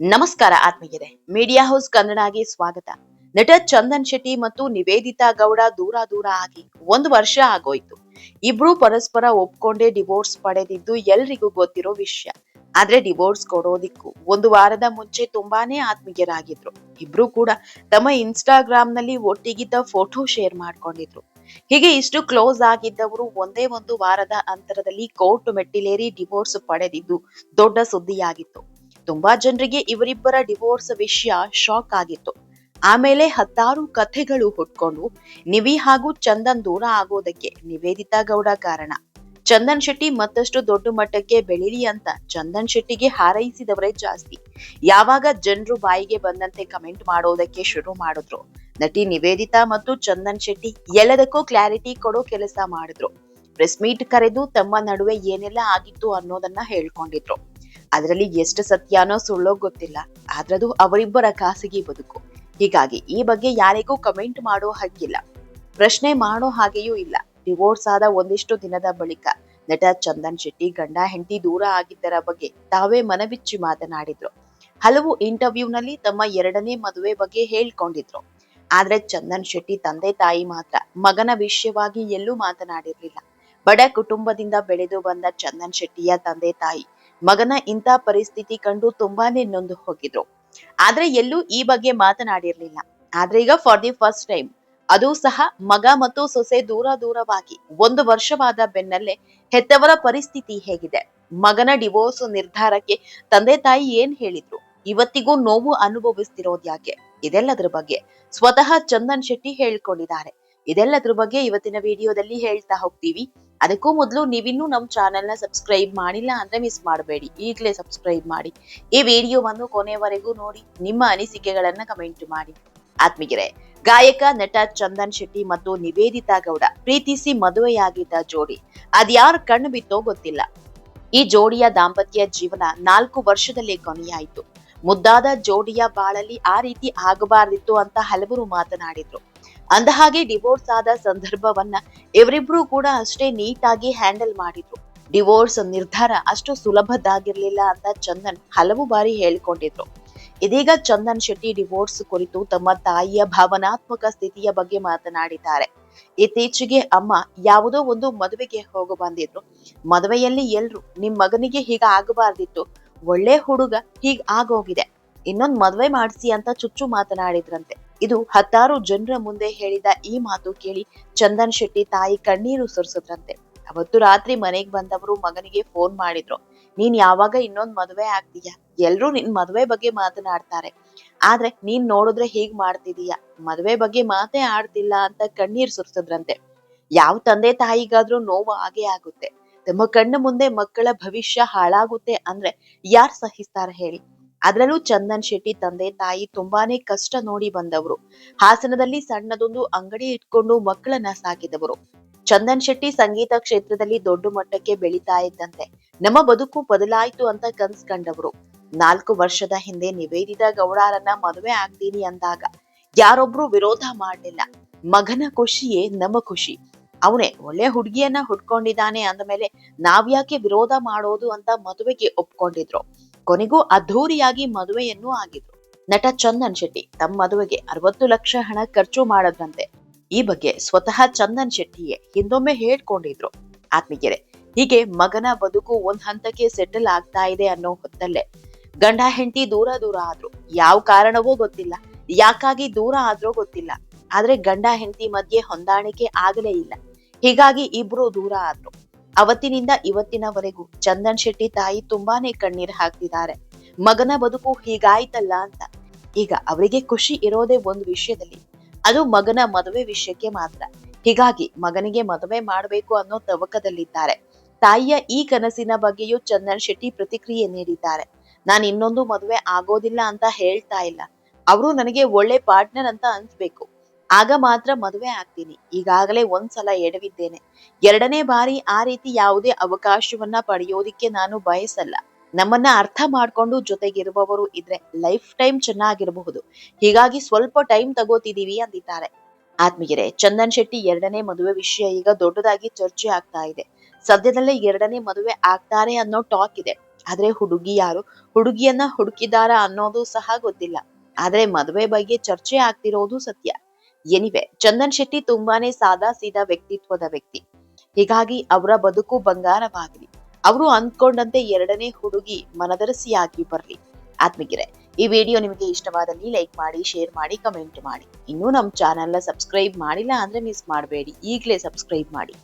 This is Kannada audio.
ನಮಸ್ಕಾರ ಆತ್ಮೀಯರೇ. ಮೀಡಿಯಾ ಹೌಸ್ ಕನ್ನಡಗೆ ಸ್ವಾಗತ. ನಟ ಚಂದನ್ ಶೆಟ್ಟಿ ಮತ್ತು ನಿವೇದಿತಾ ಗೌಡ ದೂರ ದೂರ ಆಗಿ ಒಂದು ವರ್ಷ ಆಗೋಯ್ತು. ಇಬ್ರು ಪರಸ್ಪರ ಒಪ್ಕೊಂಡೇ ಡಿವೋರ್ಸ್ ಪಡೆದಿದ್ದು ಎಲ್ರಿಗೂ ಗೊತ್ತಿರೋ ವಿಷಯ. ಆದ್ರೆ ಡಿವೋರ್ಸ್ ಕೊಡೋದಿಕ್ಕೂ ಒಂದು ವಾರದ ಮುಂಚೆ ತುಂಬಾನೇ ಆತ್ಮೀಯರಾಗಿದ್ರು. ಇಬ್ರು ಕೂಡ ತಮ್ಮ ಇನ್ಸ್ಟಾಗ್ರಾಮ್ನಲ್ಲಿ ಒಟ್ಟಿಗಿದ್ದ ಫೋಟೋ ಶೇರ್ ಮಾಡ್ಕೊಂಡಿದ್ರು. ಹೀಗೆ ಇಷ್ಟು ಕ್ಲೋಸ್ ಆಗಿದ್ದವರು ಒಂದೇ ಒಂದು ವಾರದ ಅಂತರದಲ್ಲಿ ಕೋರ್ಟ್ ಮೆಟ್ಟಿಲೇರಿ ಡಿವೋರ್ಸ್ ಪಡೆದಿದ್ದು ದೊಡ್ಡ ಸುದ್ದಿಯಾಗಿತ್ತು. ತುಂಬಾ ಜನರಿಗೆ ಇವರಿಬ್ಬರ ಡಿವೋರ್ಸ್ ವಿಷಯ ಶಾಕ್ ಆಗಿತ್ತು. ಆಮೇಲೆ ಹತ್ತಾರು ಕಥೆಗಳು ಹುಟ್ಕೊಂಡು ನಿವಿ ಹಾಗೂ ಚಂದನ್ ದೂರ ಆಗೋದಕ್ಕೆ ನಿವೇದಿತಾ ಗೌಡ ಕಾರಣ. ಚಂದನ್ ಶೆಟ್ಟಿ ಮತ್ತಷ್ಟು ದೊಡ್ಡ ಮಟ್ಟಕ್ಕೆ ಬೆಳಿಲಿ ಅಂತ ಚಂದನ್ ಶೆಟ್ಟಿಗೆ ಹಾರೈಸಿದವರೇ ಜಾಸ್ತಿ. ಯಾವಾಗ ಜನರು ಬಾಯಿಗೆ ಬಂದಂತೆ ಕಮೆಂಟ್ ಮಾಡೋದಕ್ಕೆ ಶುರು ಮಾಡಿದ್ರು. ನಟಿ ನಿವೇದಿತಾ ಮತ್ತು ಚಂದನ್ ಶೆಟ್ಟಿ ಎಲ್ಲದಕ್ಕೂ ಕ್ಲಾರಿಟಿ ಕೊಡೋ ಕೆಲಸ ಮಾಡಿದ್ರು. ಪ್ರೆಸ್ ಮೀಟ್ ಕರೆದು ತಮ್ಮ ನಡುವೆ ಏನೆಲ್ಲ ಆಗಿತ್ತು ಅನ್ನೋದನ್ನ ಹೇಳ್ಕೊಂಡಿದ್ರು. ಅದರಲ್ಲಿ ಎಷ್ಟು ಸತ್ಯನೋ ಸುಳ್ಳೋ ಗೊತ್ತಿಲ್ಲ. ಆದ್ರದು ಅವರಿಬ್ಬರ ಖಾಸಗಿ ಬದುಕು. ಹೀಗಾಗಿ ಈ ಬಗ್ಗೆ ಯಾರಿಗೂ ಕಮೆಂಟ್ ಮಾಡೋ ಹಕ್ಕಿಲ್ಲ ಪ್ರಶ್ನೆ ಮಾಡೋ ಹಾಗೆಯೂ ಇಲ್ಲ. ಡಿವೋರ್ಸ್ ಆದ ಒಂದಿಷ್ಟು ದಿನದ ಬಳಿಕ ನಟ ಚಂದನ್ ಶೆಟ್ಟಿ ಗಂಡ ಹೆಂಡತಿ ದೂರ ಆಗಿದ್ದರ ಬಗ್ಗೆ ತಾವೇ ಮನಬಿಚ್ಚಿ ಮಾತನಾಡಿದ್ರು. ಹಲವು ಇಂಟರ್ವ್ಯೂನಲ್ಲಿ ತಮ್ಮ ಎರಡನೇ ಮದುವೆ ಬಗ್ಗೆ ಹೇಳ್ಕೊಂಡಿದ್ರು. ಆದ್ರೆ ಚಂದನ್ ಶೆಟ್ಟಿ ತಂದೆ ತಾಯಿ ಮಾತ್ರ ಮಗನ ವಿಷಯವಾಗಿ ಎಲ್ಲೂ ಮಾತನಾಡಿರ್ಲಿಲ್ಲ. ಬಡ ಕುಟುಂಬದಿಂದ ಬೆಳೆದು ಬಂದ ಚಂದನ್ ಶೆಟ್ಟಿಯ ತಂದೆ ತಾಯಿ ಮಗನ ಇಂಥ ಪರಿಸ್ಥಿತಿ ಕಂಡು ತುಂಬಾನೇ ನೊಂದು ಹೋಗಿದ್ರು. ಆದ್ರೆ ಎಲ್ಲೂ ಈ ಬಗ್ಗೆ ಮಾತನಾಡಿರ್ಲಿಲ್ಲ. ಆದ್ರೆ ಈಗ ಫಾರ್ ದಿ ಫಸ್ಟ್ ಟೈಮ್ ಅದು ಸಹ ಮಗ ಮತ್ತು ಸೊಸೆ ದೂರ ದೂರವಾಗಿ ಒಂದು ವರ್ಷವಾದ ಬೆನ್ನಲ್ಲೇ ಹೆತ್ತವರ ಪರಿಸ್ಥಿತಿ ಹೇಗಿದೆ. ಮಗನ ಡಿವೋರ್ಸ್ ನಿರ್ಧಾರಕ್ಕೆ ತಂದೆ ತಾಯಿ ಏನ್ ಹೇಳಿದ್ರು? ಇವತ್ತಿಗೂ ನೋವು ಅನುಭವಿಸ್ತಿರೋದ್ಯಾಕೆ? ಇದೆಲ್ಲದರ ಬಗ್ಗೆ ಸ್ವತಃ ಚಂದನ್ ಶೆಟ್ಟಿ ಹೇಳ್ಕೊಂಡಿದ್ದಾರೆ. ಇದೆಲ್ಲದ್ರ ಬಗ್ಗೆ ಇವತ್ತಿನ ವಿಡಿಯೋದಲ್ಲಿ ಹೇಳ್ತಾ ಹೋಗ್ತೀವಿ. ಅದಕ್ಕೂ ಮೊದಲು ನೀವಿನ್ನೂ ನಮ್ಮ ಚಾನೆಲ್ನ ಸಬ್ಸ್ಕ್ರೈಬ್ ಮಾಡಿಲ್ಲ ಅಂದ್ರೆ ಮಿಸ್ ಮಾಡಬೇಡಿ. ಈಗಲೇ ಸಬ್ಸ್ಕ್ರೈಬ್ ಮಾಡಿ. ಈ ವಿಡಿಯೋವನ್ನು ಕೊನೆವರೆಗೂ ನೋಡಿ, ನಿಮ್ಮ ಅನಿಸಿಕೆಗಳನ್ನ ಕಮೆಂಟ್ ಮಾಡಿ. ಆತ್ಮಿಗಿರೆ ಗಾಯಕ ನಟ ಚಂದನ್ ಶೆಟ್ಟಿ ಮತ್ತು ನಿವೇದಿತಾ ಗೌಡ ಪ್ರೀತಿಸಿ ಮದುವೆಯಾಗಿದ್ದ ಜೋಡಿ, ಅದ್ಯಾರ ಕಣ್ಣು ಬಿತ್ತೋ ಗೊತ್ತಿಲ್ಲ. ಈ ಜೋಡಿಯ ದಾಂಪತ್ಯ ಜೀವನ ನಾಲ್ಕು ವರ್ಷದಲ್ಲಿ ಕೊನೆಯಾಯಿತು. ಮುದ್ದಾದ ಜೋಡಿಯ ಬಾಳಲ್ಲಿ ಆ ರೀತಿ ಆಗಬಾರ್ದಿತ್ತು ಅಂತ ಹಲವರು ಮಾತನಾಡಿದ್ರು. ಅಂದಹಾಗೆ ಡಿವೋರ್ಸ್ ಆದ ಸಂದರ್ಭವನ್ನ ಇವರಿಬ್ರು ಕೂಡ ಅಷ್ಟೇ ನೀಟಾಗಿ ಹ್ಯಾಂಡಲ್ ಮಾಡಿದ್ರು. ಡಿವೋರ್ಸ್ ನಿರ್ಧಾರ ಅಷ್ಟು ಸುಲಭದಾಗಿರ್ಲಿಲ್ಲ ಅಂತ ಚಂದನ್ ಹಲವು ಬಾರಿ ಹೇಳ್ಕೊಂಡಿದ್ರು. ಇದೀಗ ಚಂದನ್ ಶೆಟ್ಟಿ ಡಿವೋರ್ಸ್ ಕುರಿತು ತಮ್ಮ ತಾಯಿಯ ಭಾವನಾತ್ಮಕ ಸ್ಥಿತಿಯ ಬಗ್ಗೆ ಮಾತನಾಡಿದ್ದಾರೆ. ಇತ್ತೀಚೆಗೆ ಅಮ್ಮ ಯಾವುದೋ ಒಂದು ಮದುವೆಗೆ ಹೋಗ ಬಂದಿದ್ರು. ಮದುವೆಯಲ್ಲಿ ಎಲ್ರು ನಿಮ್ ಮಗನಿಗೆ ಹೀಗ ಆಗಬಾರ್ದಿತ್ತು. ಒಳ್ಳೆ ಹುಡುಗ ಹೀಗ್ ಆಗೋಗಿದೆ. ಇನ್ನೊಂದ್ ಮದ್ವೆ ಮಾಡಿಸಿ ಅಂತ ಚುಚ್ಚು ಮಾತನಾಡಿದ್ರಂತೆ. ಇದು ಹತ್ತಾರು ಜನರ ಮುಂದೆ ಹೇಳಿದ ಈ ಮಾತು ಕೇಳಿ ಚಂದನ್ ಶೆಟ್ಟಿ ತಾಯಿ ಕಣ್ಣೀರು ಸುರಿಸಿದ್ರಂತೆ. ಅವತ್ತು ರಾತ್ರಿ ಮನೆಗೆ ಬಂದವರು ಮಗನಿಗೆ ಫೋನ್ ಮಾಡಿದ್ರು. ನೀನ್ ಯಾವಾಗ ಇನ್ನೊಂದ್ ಮದುವೆ ಆಗ್ತೀಯ? ಎಲ್ರೂ ನಿನ್ ಮದುವೆ ಬಗ್ಗೆ ಮಾತನಾಡ್ತಾರೆ. ಆದ್ರೆ ನೀನ್ ನೋಡಿದ್ರೆ ಹೀಗ್ ಮಾಡ್ತಿದೀಯ. ಮದುವೆ ಬಗ್ಗೆ ಮಾತೇ ಆಡ್ತಿಲ್ಲ ಅಂತ ಕಣ್ಣೀರ್ ಸುರಿಸಿದ್ರಂತೆ. ಯಾವ ತಂದೆ ತಾಯಿಗಾದ್ರೂ ನೋವು ಹಾಗೆ ಆಗುತ್ತೆ. ತಮ್ಮ ಕಣ್ಣು ಮುಂದೆ ಮಕ್ಕಳ ಭವಿಷ್ಯ ಹಾಳಾಗುತ್ತೆ ಅಂದ್ರೆ ಯಾರ್ ಸಹಿಸ್ತಾರ ಹೇಳಿ. ಅದ್ರಲ್ಲೂ ಚಂದನ್ ಶೆಟ್ಟಿ ತಂದೆ ತಾಯಿ ತುಂಬಾನೇ ಕಷ್ಟ ನೋಡಿ ಬಂದವರು. ಹಾಸನದಲ್ಲಿ ಸಣ್ಣದೊಂದು ಅಂಗಡಿ ಇಟ್ಕೊಂಡು ಮಕ್ಕಳನ್ನ ಸಾಕಿದವರು. ಚಂದನ್ ಶೆಟ್ಟಿ ಸಂಗೀತ ಕ್ಷೇತ್ರದಲ್ಲಿ ದೊಡ್ಡ ಮಟ್ಟಕ್ಕೆ ಬೆಳೀತಾ ಇದ್ದಂತೆ. ನಮ್ಮ ಬದುಕು ಬದಲಾಯಿತು ಅಂತ ಕನ್ಸ್ ಕಂಡವರು. ನಾಲ್ಕು ವರ್ಷದ ಹಿಂದೆ ನಿವೇದಿತ ಗೌಡಾರನ್ನ ಮದುವೆ ಆಗ್ತೀನಿ ಅಂದಾಗ ಯಾರೊಬ್ರು ವಿರೋಧ ಮಾಡಲಿಲ್ಲ. ಮಗನ ಖುಷಿಯೇ ನಮ್ಮ ಖುಷಿ. ಅವನೇ ಒಳ್ಳೆ ಹುಡುಗಿಯನ್ನ ಹುಡ್ಕೊಂಡಿದ್ದಾನೆ ಅಂದಮೇಲೆ ನಾವ್ಯಾಕೆ ವಿರೋಧ ಮಾಡೋದು ಅಂತ ಮದುವೆಗೆ ಒಪ್ಕೊಂಡಿದ್ರು. ಕೊನೆಗೂ ಅದ್ಧೂರಿಯಾಗಿ ಮದುವೆಯನ್ನು ಆಗಿದ್ರು. ನಟ ಚಂದನ್ ಶೆಟ್ಟಿ ತಮ್ಮ ಮದುವೆಗೆ ಅರವತ್ತು ಲಕ್ಷ ಹಣ ಖರ್ಚು ಮಾಡದ್ರಂತೆ ಈ ಬಗ್ಗೆ ಸ್ವತಃ ಚಂದನ್ ಶೆಟ್ಟಿಯೇ ಹಿಂದೊಮ್ಮೆ ಹೇಳ್ಕೊಂಡಿದ್ರು. ಆತ್ಮೀಯರೇ, ಹೀಗೆ ಮಗನ ಬದುಕು ಒಂದ್ ಹಂತಕ್ಕೆ ಸೆಟಲ್ ಆಗ್ತಾ ಇದೆ ಅನ್ನೋ ಹೊತ್ತಲ್ಲೇ ಗಂಡ ಹೆಂಡತಿ ದೂರ ದೂರ ಆದ್ರು. ಯಾವ ಕಾರಣವೋ ಗೊತ್ತಿಲ್ಲ. ಯಾಕಾಗಿ ದೂರ ಆದ್ರೋ ಗೊತ್ತಿಲ್ಲ. ಆದ್ರೆ ಗಂಡ ಹೆಂಡತಿ ಮಧ್ಯೆ ಹೊಂದಾಣಿಕೆ ಆಗಲೇ ಇಲ್ಲ. ಹೀಗಾಗಿ ಇಬ್ರು ದೂರ ಆದ್ರು. ಅವತ್ತಿನಿಂದ ಇವತ್ತಿನವರೆಗೂ ಚಂದನ್ ಶೆಟ್ಟಿ ತಾಯಿ ತುಂಬಾನೇ ಕಣ್ಣೀರ್ ಹಾಕ್ತಿದ್ದಾರೆ. ಮಗನ ಬದುಕು ಹೀಗಾಯ್ತಲ್ಲ ಅಂತ. ಈಗ ಅವರಿಗೆ ಖುಷಿ ಇರೋದೇ ಒಂದು ವಿಷಯದಲ್ಲಿ. ಅದು ಮಗನ ಮದುವೆ ವಿಷಯಕ್ಕೆ ಮಾತ್ರ. ಹೀಗಾಗಿ ಮಗನಿಗೆ ಮದುವೆ ಮಾಡಬೇಕು ಅನ್ನೋ ತವಕದಲ್ಲಿದ್ದಾರೆ. ತಾಯಿಯ ಈ ಕನಸಿನ ಬಗ್ಗೆಯೂ ಚಂದನ್ ಶೆಟ್ಟಿ ಪ್ರತಿಕ್ರಿಯೆ ನೀಡಿದ್ದಾರೆ. ನಾನು ಇನ್ನೊಂದು ಮದುವೆ ಆಗೋದಿಲ್ಲ ಅಂತ ಹೇಳ್ತಾ ಇಲ್ಲ. ಅವರು ನನಗೆ ಒಳ್ಳೆ ಪಾರ್ಟ್ನರ್ ಅಂತ ಅನ್ಸ್ಬೇಕು. ಆಗ ಮಾತ್ರ ಮದುವೆ ಆಗ್ತೀನಿ. ಈಗಾಗಲೇ ಒಂದ್ಸಲ ಎಡವಿದ್ದೇನೆ. ಎರಡನೇ ಬಾರಿ ಆ ರೀತಿ ಯಾವುದೇ ಅವಕಾಶವನ್ನ ಪಡೆಯೋದಿಕ್ಕೆ ನಾನು ಬಯಸಲ್ಲ. ನಮ್ಮನ್ನ ಅರ್ಥ ಮಾಡ್ಕೊಂಡು ಜೊತೆಗಿರುವವರು ಇದ್ರೆ ಲೈಫ್ ಟೈಮ್ ಚೆನ್ನಾಗಿರಬಹುದು. ಹೀಗಾಗಿ ಸ್ವಲ್ಪ ಟೈಮ್ ತಗೋತಿದೀವಿ ಅಂದಿದ್ದಾರೆ. ಆತ್ಮೀಯರೇ, ಚಂದನ್ ಶೆಟ್ಟಿ ಎರಡನೇ ಮದುವೆ ವಿಷಯ ಈಗ ದೊಡ್ಡದಾಗಿ ಚರ್ಚೆ ಆಗ್ತಾ ಇದೆ. ಸದ್ಯದಲ್ಲೇ ಎರಡನೇ ಮದುವೆ ಆಗ್ತಾರೆ ಅನ್ನೋ ಟಾಕ್ ಇದೆ. ಆದ್ರೆ ಹುಡುಗಿ ಯಾರು? ಹುಡುಗಿಯನ್ನ ಹುಡುಕಿದಾರ ಅನ್ನೋದು ಸಹ ಗೊತ್ತಿಲ್ಲ. ಆದ್ರೆ ಮದುವೆ ಬಗ್ಗೆ ಚರ್ಚೆ ಆಗ್ತಿರೋದು ಸತ್ಯ. ಎನಿವೆ ಚಂದನ್ ಶೆಟ್ಟಿ ತುಂಬಾನೇ ಸಾದಾ ಸೀದಾ ವ್ಯಕ್ತಿತ್ವದ ವ್ಯಕ್ತಿ. ಹೀಗಾಗಿ ಅವರ ಬದುಕು ಬಂಗಾರವಾಗಲಿ. ಅವರು ಅಂದ್ಕೊಂಡಂತೆ ಎರಡನೇ ಹುಡುಗಿ ಮನದರಸಿಯಾಗಿ ಬರ್ಲಿ. ಆತ್ಮೀಗಿರೆ ಈ ವಿಡಿಯೋ ನಿಮಗೆ ಇಷ್ಟವಾದಲ್ಲಿ ಲೈಕ್ ಮಾಡಿ, ಶೇರ್ ಮಾಡಿ, ಕಮೆಂಟ್ ಮಾಡಿ. ಇನ್ನೂ ನಮ್ಮ ಚಾನೆಲ್ನ ಸಬ್ಸ್ಕ್ರೈಬ್ ಮಾಡಿಲ್ಲ ಅಂದ್ರೆ ಮಿಸ್ ಮಾಡಬೇಡಿ. ಈಗಲೇ ಸಬ್ಸ್ಕ್ರೈಬ್ ಮಾಡಿ.